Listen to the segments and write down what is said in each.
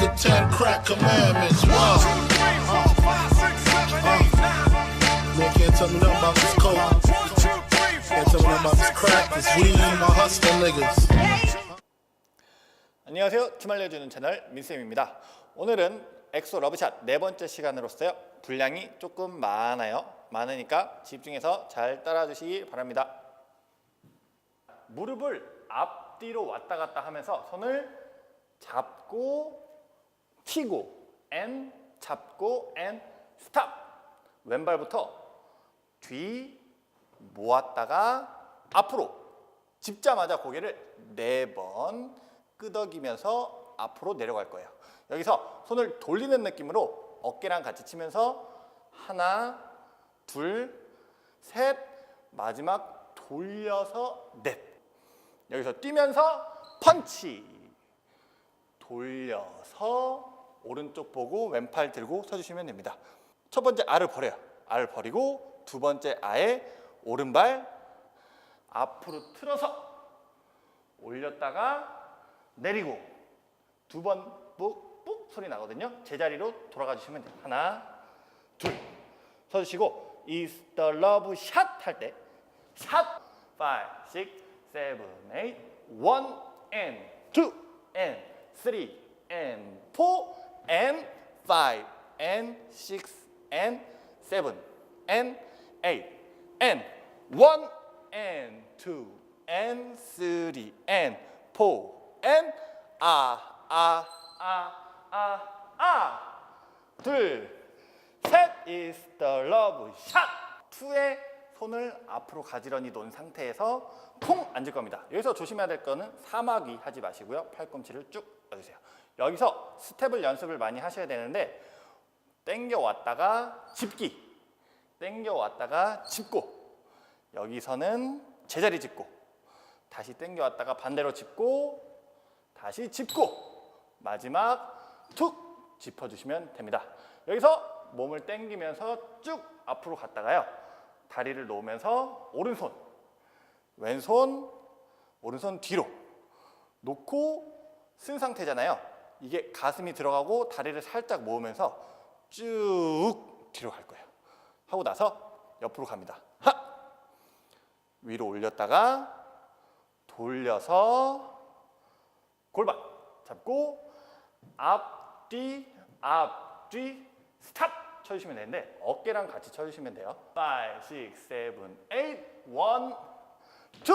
the ten crack commandments. One. Man can't tell me nothing about this coke. Can't tell me nothing about this crack, this weed, my hustler niggas. 안녕하세요. 주말 내주는 채널 민쌤입니다. 오늘은 엑소 러브샷 네 번째 시간으로서요. 분량이 조금 많아요. 많으니까 집중해서 잘 따라주시기 바랍니다. 무릎을 앞뒤로 왔다 갔다 하면서 손을 잡고 튀고 앤 잡고 앤 스탑 왼발부터 뒤 모았다가 앞으로 짚자마자 고개를 네 번 끄덕이면서 앞으로 내려갈 거예요. 여기서 손을 돌리는 느낌으로 어깨랑 같이 치면서 하나, 둘, 셋, 마지막 돌려서 넷. 여기서 뛰면서 펀치. 돌려서 오른쪽 보고 왼팔 들고 서주시면 됩니다. 첫 번째 알을 버려요. 알을 버리고 두 번째 아에 오른발 앞으로 틀어서 올렸다가 내리고 두 번 뿍뿍 소리 나거든요. 제자리로 돌아가 주시면 돼요. 하나, 둘. 서주시고 is the love shot 할 때 샷. 5, 6, 7, 8, 1 and 2 and 3 and 4 and 5 and 6 and 7 and 8 and 1 and 2 and 3 and 4 and 아, 아, 아, 아, 아. 둘, 셋 is the love shot. 투에 손을 앞으로 가지런히 놓은 상태에서 쿵 앉을 겁니다. 여기서 조심해야 될 거는 사마귀 하지 마시고요. 팔꿈치를 쭉 펴주세요. 여기서 스텝을 연습을 많이 하셔야 되는데 땡겨 왔다가 짚기, 땡겨 왔다가 짚고 여기서는 제자리 짚고 다시 땡겨 왔다가 반대로 짚고 다시 짚고 마지막 툭 짚어주시면 됩니다. 여기서 몸을 당기면서 쭉 앞으로 갔다가요. 다리를 놓으면서 오른손, 왼손, 오른손 뒤로 놓고 쓴 상태잖아요. 이게 가슴이 들어가고 다리를 살짝 모으면서 쭉 뒤로 갈 거예요. 하고 나서 옆으로 갑니다. 하! 위로 올렸다가 돌려서 골반 잡고 앞뒤 앞뒤 스탑 쳐주시면 되는데 어깨랑 같이 쳐주시면 돼요 5, 6, 7, 8 1, 2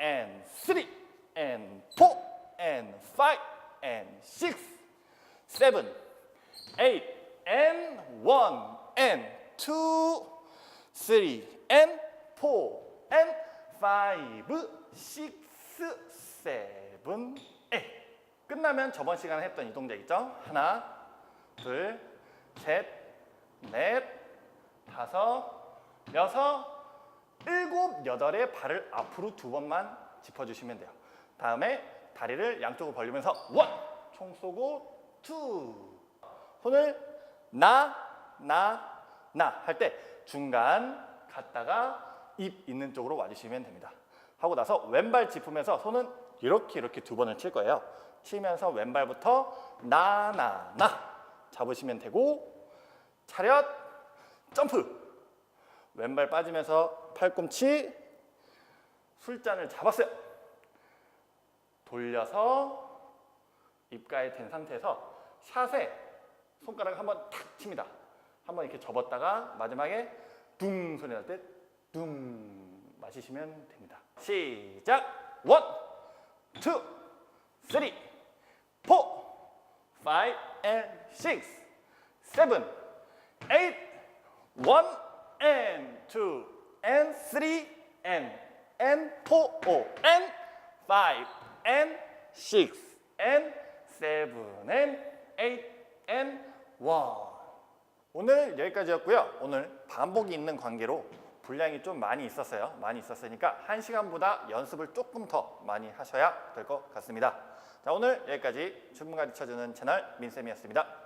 and 3 and 4 and 5 and 6 7 8 and 1 and 2 3 and 4 and 5 6 7 8 끝나면 저번 시간에 했던 이 동작 있죠? 하나, 둘, 셋, 넷, 다섯, 여섯, 일곱, 여덟의 발을 앞으로 두 번만 짚어주시면 돼요. 다음에 다리를 양쪽으로 벌리면서 원, 총 쏘고 투. 손을 나, 나, 나 할 때 중간 갔다가 입 있는 쪽으로 와주시면 됩니다. 하고 나서 왼발 짚으면서 손은 이렇게 이렇게 두 번을 칠 거예요. 치면서 왼발부터 나, 나, 나 잡으시면 되고 차렷 점프 왼발 빠지면서 팔꿈치 술잔을 잡았어요. 돌려서 입가에 댄 상태에서 샷에 손가락 한번 탁 칩니다. 한번 이렇게 접었다가 마지막에 둥 소리 날 때 둥 마시시면 됩니다. 시작 원, 투, 쓰리, 포, 파이브, and six, seven, eight, one, and two, and three, and and four, oh, and five, and six, and seven, and eight, and one. 오늘 여기까지였고요. 오늘 반복이 있는 관계로 분량이 좀 많이 있었어요. 많이 있었으니까 한 시간보다 연습을 조금 더 많이 하셔야 될 것 같습니다. 자 오늘 여기까지 주문가르쳐주는 채널 민쌤이었습니다.